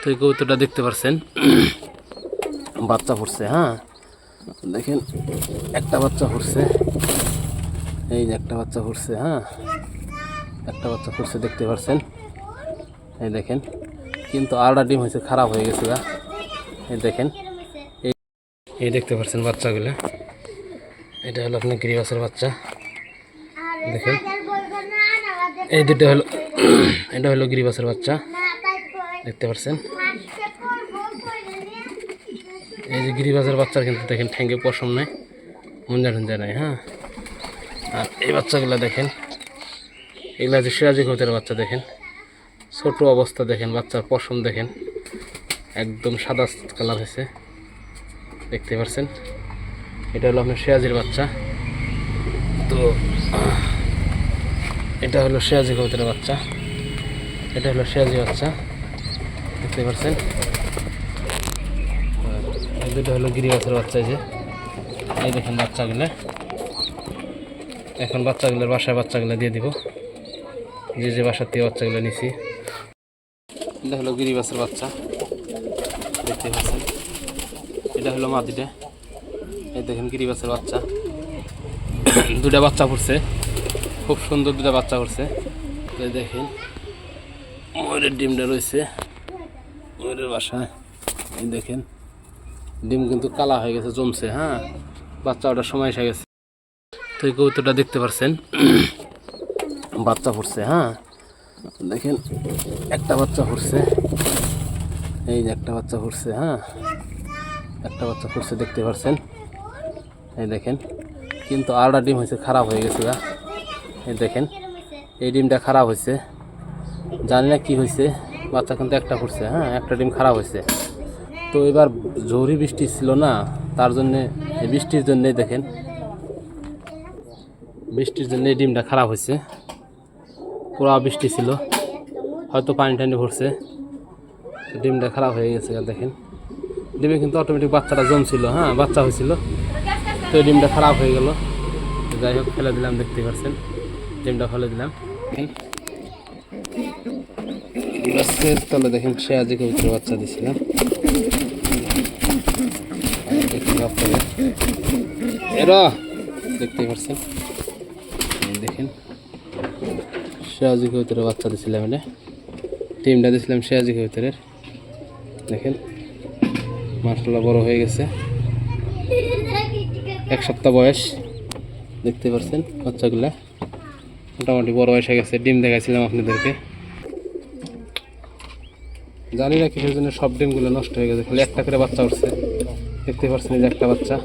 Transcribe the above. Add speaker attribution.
Speaker 1: তো এই কবুতরটা দেখতে পাচ্ছেন বাচ্চা ফুটছে হ্যাঁ? দেখেন, একটা বাচ্চা ফুটছে এই যে একটা বাচ্চা ফুটছে হ্যাঁ? একটা বাচ্চা ফুটছে দেখতে পাচ্ছেন এই দেখেন, কিন্তু আলটা ডিম হয়েছে, খারাপ হয়ে গেছে এই দেখেন, এই এই দেখতে পাচ্ছেন বাচ্চাগুলো। এটা হলো আপনার গিরিবাসের বাচ্চা। দেখেন, এই দুটো হলো এটা হলো গিরিবাসের বাচ্চা। দেখতে পাচ্ছেন এই যে গিরিবাজের বাচ্চার কিন্তু দেখেন ঠ্যাঙ্গে পশম নেই মুঞ্জা টুঞ্জা নাই হ্যাঁ? আর এই বাচ্চাগুলো দেখেন এগুলা যে সিরাজি কবিতার বাচ্চা দেখেন। ছোট অবস্থা দেখেন বাচ্চার পশম দেখেন। একদম সাদা কালার হয়েছে। দেখতে পাচ্ছেন এটা হলো আপনার সিরাজির বাচ্চা। তো এটা হলো সিরাজি কবিতার বাচ্চা। এটা হলো সিরাজি বাচ্চা। দেখতে পাচ্ছেন। এই দুটো হলো গিরি গাছের বাচ্চা যে। এই দেখেন বাচ্চাগুলো। এখন বাচ্চাগুলোর বাসায় বাচ্চাগুলো দিয়ে দিব। যে যে বাসার থেকে বাচ্চাগুলো নিছি। এটা হলো গিরি গাছের বাচ্চা। দেখতে পাচ্ছেন। এটা হলো মাদিটা এই দেখেন গিরি গাছের বাচ্চা। দুটা বাচ্চা পড়ছে। খুব সুন্দর দুটা বাচ্চা পড়ছে। দেখেন। ময়ূরের ডিমটা রয়েছে। ময়ূরের বাসায়। এই দেখেন, ডিম কিন্তু কালা হয়ে গেছে, জমছে হ্যাঁ? বাচ্চা ওটার সময় এসে গেছে। তো এই কবুতরটা দেখতে পাচ্ছেন বাচ্চা ফুটছে হ্যাঁ? দেখেন, একটা বাচ্চা ফুটছে এই যে একটা বাচ্চা ফুটছে হ্যাঁ? একটা বাচ্চা ফুটছে দেখতে পাচ্ছেন এই দেখেন, কিন্তু আলটা ডিম হয়েছে, খারাপ হয়ে গেছে এই দেখেন, এই ডিমটা খারাপ হয়েছে। জানি না কী হয়েছে। বাচ্চা কিন্তু একটা ফুটছে হ্যাঁ? একটা ডিম খারাপ হয়েছে। তো এবার ঝড়ি বৃষ্টি ছিল না, তার জন্যে বৃষ্টির জন্যে দেখেন। বৃষ্টির জন্য ডিমটা খারাপ হয়েছে। পুরো বৃষ্টি ছিল। হয়তো পানি টানি ভরছে। ডিমটা খারাপ হয়ে গেছে দেখেন। ডিমে কিন্তু অটোমেটিক বাচ্চাটা জমছিল হ্যাঁ? বাচ্চা হয়েছিল। তো ডিমটা খারাপ হয়ে গেল। যাই হোক, ফেলে দিলাম, দেখতে পাচ্ছেন। ডিমটা ফেলে দিলাম। গাছের তলে দেখেন সে আজকে বাচ্চা দিছিলাম এরা দেখতে পাচ্ছেন দেখেন শেয়াজি কবুতরের বাচ্চা দিছিলাম এটা টিমটা দিছিলাম শেয়াজি কবুতরের দেখেন মাসাল্লাহ বড় হয়ে গেছে। এক সপ্তাহ বয়স। দেখতে পাচ্ছেন বাচ্চাগুলা। মোটামুটি বড় এসে গেছে, ডিম দেখাইছিলাম আপনাদেরকে। জানি না কিসের জন্য সব ডিমগুলো নষ্ট হয়ে গেছে, খালি একটা করে বাচ্চা উঠছে। দেখতে পাচ্ছেন যে একটা বাচ্চা।